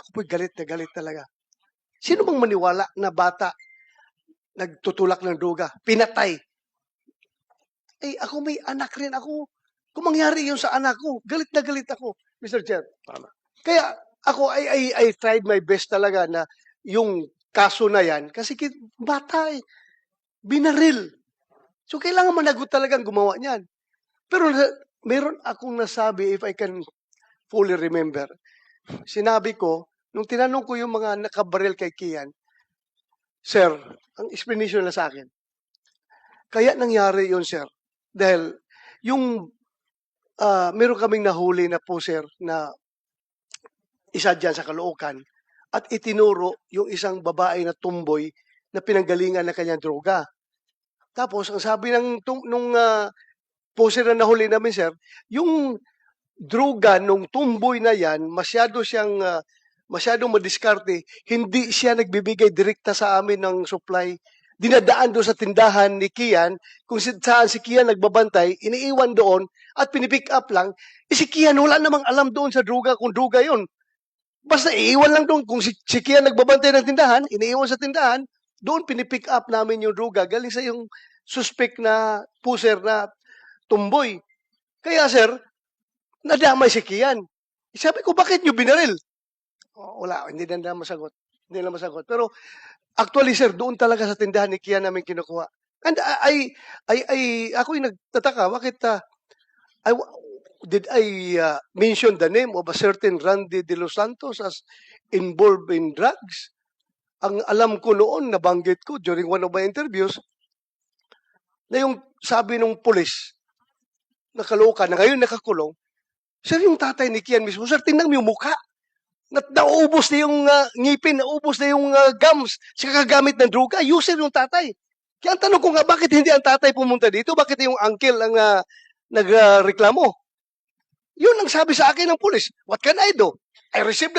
Ako po'y galit na galit talaga. Sino bang maniwala na bata nagtutulak ng droga, pinatay? Eh, ako may anak rin ako. Kung mangyari yun sa anak ko, galit na galit ako, Mr. Chair. Tama. Kaya ako, I, I, I tried my best talaga na yung kaso na yan, kasi bata eh, binaril. So, kailangan managot talagang gumawa niyan. Pero meron akong nasabi, if I can fully remember, sinabi ko, nung tinanong ko yung mga nakabaril kay Kian, Sir, ang explanation na sa akin, kaya nangyari yun, sir, dahil yung ah meron kaming nahuli na po, sir, na isa dyan sa Caloocan, at itinuro yung isang babae na tumboy na pinanggalingan ng kanyang droga. Tapos, ang sabi ng tum- nung ah, poser na nahuli namin, sir, yung droga nung tumboy na yan, masyado siyang, ah, masyadong madiskarte, hindi siya nagbibigay direkta sa amin ng supply. Dinadaan doon sa tindahan ni Kian, kung saan si Kian nagbabantay, iniiwan doon, at pinipick up lang, eh si Kian wala namang alam doon sa droga kung droga yon. Basta iiwan lang doon. Kung si, si Kian nagbabantay ng tindahan, iniiwan sa tindahan, doon pinipick up namin yung droga galing sa yung suspect na puser na tumboy. Kaya sir, nadamay si Kian. Sabi ko, bakit nyo binaril? Oh, wala, hindi na na masagot. Hindi na masagot. Pero actually sir, doon talaga sa tindahan ni Kian namin kinukuha. And I, I, I, ako'y nagtataka, bakit ah, I, did I uh, mention the name of a certain Randy De Los Santos as involved in drugs? Ang alam ko noon, nabanggit ko during one of my interviews, na yung sabi ng pulis, nakaloka na ngayon nakakulong, sir, yung tatay ni Kian mismo, sir, tingnan mo yung mukha. Na, naubos na yung uh, ngipin, naubos na yung uh, gums, sa kagamit ng droga, user yung tatay. Kaya ang tanong ko nga, bakit hindi ang tatay pumunta dito? Bakit yung uncle ang uh, nagreklamo? Yun ang sabi sa akin ng pulis. What can I do? I received